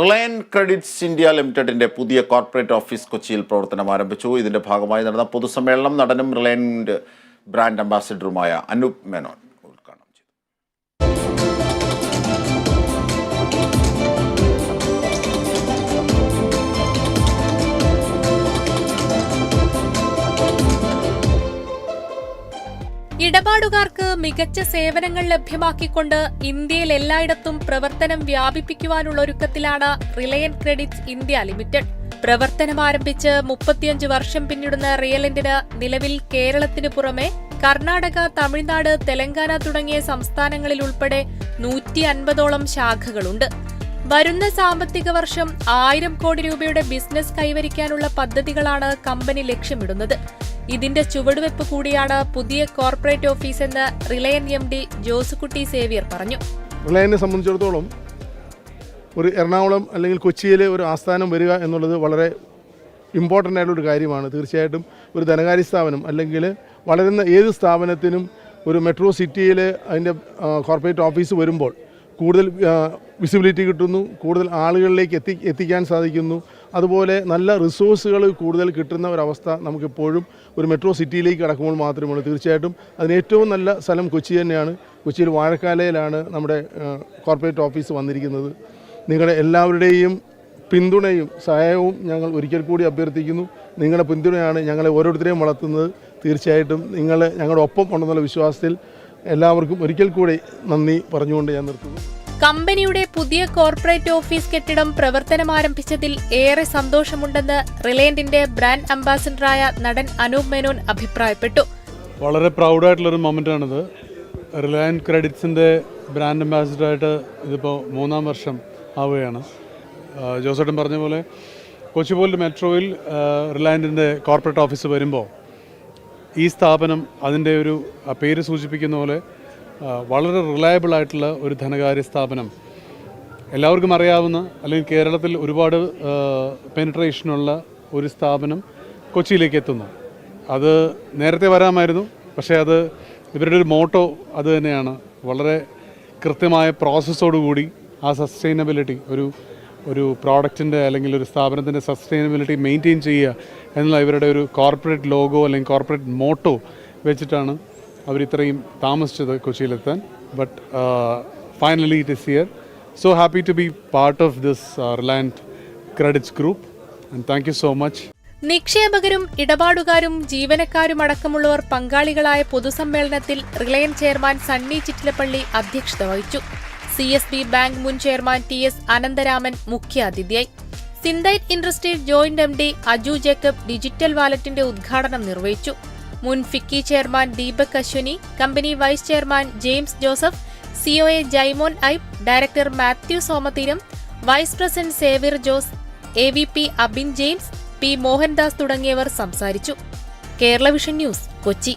Reliance credits India ലിമിറ്റഡിന്റെ പുതിയ corporate office കൊച്ചിയിൽ പ്രവർത്തനം ആരംഭിച്ചു. ഇതിന്റെ ഭാഗമായി നടന്ന പൊതുസമ്മേളനം നടനും റിലയൻസ് ബ്രാൻഡ് അംബാസിഡറുമായ അനൂപ് മേനോൻ. ഇടപാടുകാർക്ക് മികച്ച സേവനങ്ങൾ ലഭ്യമാക്കിക്കൊണ്ട് ഇന്ത്യയിൽ എല്ലായിടത്തും പ്രവർത്തനം വ്യാപിപ്പിക്കുവാനുള്ള ഒരുക്കത്തിലാണ് റിലയൻസ് ക്രെഡിറ്റ് ഇന്ത്യ ലിമിറ്റഡ്. പ്രവർത്തനം ആരംഭിച്ച് മുപ്പത്തിയഞ്ച് വർഷം പിന്നിടുന്ന റിയലിന്റിന് നിലവിൽ കേരളത്തിന് പുറമെ കർണാടക തമിഴ്നാട് തെലങ്കാന തുടങ്ങിയ സംസ്ഥാനങ്ങളിലുൾപ്പെടെ നൂറ്റി അൻപതോളം ശാഖകളുണ്ട്. വരുന്ന സാമ്പത്തിക വർഷം ആയിരം കോടി രൂപയുടെ ബിസിനസ് കൈവരിക്കാനുള്ള പദ്ധതികളാണ് കമ്പനി ലക്ഷ്യമിടുന്നത്. ഇതിന്റെ ചുവടുവെപ്പ് കൂടിയാണ് പുതിയ കോർപ്പറേറ്റ് ഓഫീസ് എന്ന് Reliance M D Josekutty Xavier പറഞ്ഞു. റിലയനെ സംബന്ധിച്ചിടത്തോളം ഒരു എറണാകുളം അല്ലെങ്കിൽ കൊച്ചിയിലെ ഒരു ആസ്ഥാനം വരിക എന്നുള്ളത് വളരെ ഇമ്പോർട്ടന്റ് ആയിട്ടുള്ള ഒരു കാര്യമാണ്. തീർച്ചയായിട്ടും ഒരു ധനകാര്യ സ്ഥാപനം അല്ലെങ്കിൽ വളരുന്ന ഏത് സ്ഥാപനത്തിനും ഒരു മെട്രോ സിറ്റിയിൽ അതിന്റെ കോർപ്പറേറ്റ് ഓഫീസ് വരുമ്പോൾ കൂടുതൽ വിസിബിലിറ്റി കിട്ടുന്നു കൂടുതൽ ആളുകളിലേക്ക് എത്തി എത്തിക്കാൻ സാധിക്കുന്നു. അതുപോലെ നല്ല റിസോഴ്സുകൾ കൂടുതൽ കിട്ടുന്ന ഒരവസ്ഥ നമുക്കിപ്പോഴും ഒരു മെട്രോ സിറ്റിയിലേക്ക് കടക്കുമ്പോൾ മാത്രമേ തീർച്ചയായിട്ടും അതിന് ഏറ്റവും നല്ല സ്ഥലം കൊച്ചി തന്നെയാണ്. കൊച്ചിയിൽ വാഴക്കാലയിലാണ് നമ്മുടെ കോർപ്പറേറ്റ് ഓഫീസ് വന്നിരിക്കുന്നത്. നിങ്ങളുടെ എല്ലാവരുടെയും പിന്തുണയും സഹായവും ഞങ്ങൾ ഒരിക്കൽ കൂടി അഭ്യർത്ഥിക്കുന്നു. നിങ്ങളുടെ പിന്തുണയാണ് ഞങ്ങളെ ഓരോരുത്തരെയും വളർത്തുന്നത്. തീർച്ചയായിട്ടും നിങ്ങൾ ഞങ്ങളുടെ ഒപ്പം ഉണ്ടെന്നുള്ള വിശ്വാസത്തിൽ എല്ലാവർക്കും ഒരിക്കൽ കൂടി നന്ദി പറഞ്ഞുകൊണ്ട് ഞാൻ നിർത്തുന്നു. കമ്പനിയുടെ പുതിയ കോർപ്പറേറ്റ് ഓഫീസ് കെട്ടിടം പ്രവർത്തനമാരംഭിച്ചതിൽ ഏറെ സന്തോഷമുണ്ടെന്ന് റിലയന്റിന്റെ ബ്രാൻഡ് അംബാസിഡറായ നടൻ അനൂപ് മേനോൻ അഭിപ്രായപ്പെട്ടു. വളരെ പ്രൗഡായിട്ടുള്ളൊരു മൊമെന്റാണിത് റിലയൻസ് ക്രെഡിറ്റ്സിന്റെ ബ്രാൻഡ് അംബാസിഡറായിട്ട് ഇതിപ്പോൾ മൂന്നാം വർഷം ആവുകയാണ്. ജോസേട്ടൻ പറഞ്ഞ പോലെ കൊച്ചി പോലൊരു മെട്രോയിൽ റിലയൻസിന്റെ കോർപ്പറേറ്റ് ഓഫീസ് വരുമ്പോൾ ഈ സ്ഥാപനം അതിന്റെ ഒരു പേര് സൂചിപ്പിക്കുന്ന പോലെ വളരെ റിലയബിൾ ആയിട്ടുള്ള ഒരു ധനകാര്യ സ്ഥാപനം. എല്ലാവർക്കും അറിയാവുന്ന അല്ലെങ്കിൽ കേരളത്തിൽ ഒരുപാട് പെനിട്രേഷനുള്ള ഒരു സ്ഥാപനം കൊച്ചിയിലേക്ക് എത്തുന്നു. അത് നേരത്തെ വരാമായിരുന്നു പക്ഷേ അത് ഇവരുടെ ഒരു മോട്ടോ അത് തന്നെയാണ്. വളരെ കൃത്യമായ പ്രോസസ്സോടുകൂടി ആ സസ്റ്റൈനബിലിറ്റി ഒരു ഒരു പ്രോഡക്റ്റിന്റെ അല്ലെങ്കിൽ ഒരു സ്ഥാപനത്തിന്റെ സസ്റ്റൈനബിലിറ്റി മെയിന്റെയിൻ ചെയ്യുക എന്നുള്ള ഇവരുടെ ഒരു കോർപ്പറേറ്റ് ലോഗോ അല്ലെങ്കിൽ കോർപ്പറേറ്റ് മോട്ടോ വെച്ചിട്ടാണ് അവർ ഇത്രയും താമസിച്ചത് കൊച്ചിയിലെത്താൻ. But finally it is here so happy to be part of this Reliance credits group and thank you so much നിക്ഷേപകരും ഇടപാടുകാരും ജീവനക്കാരും അടക്കമുള്ളവർ പങ്കാളികളായ പൊതുസമ്മേളനത്തിൽ റിലയൻസ് ചെയർമാൻ സണ്ണി ചിറ്റിലപ്പള്ളി അധ്യക്ഷത വഹിച്ചു. സി എസ് ബി ബാങ്ക് മുൻ ചെയർമാൻ ടി എസ് അനന്തരാമൻ മുഖ്യാതിഥിയായി. Synthite industries joint M D Aju Jacob digital വാലറ്റിന്റെ ഉദ്ഘാടനം നിർവഹിച്ചു. മുൻ FICCI chairman Deepak Ashwani company vice chairman James Joseph COA Jaimon ഐബ് director Mathew Somatheeram vice president Xavier Jose A V P Abin James P Mohandas തുടങ്ങിയവർ സംസാരിച്ചു. Kerala vision news Kochi.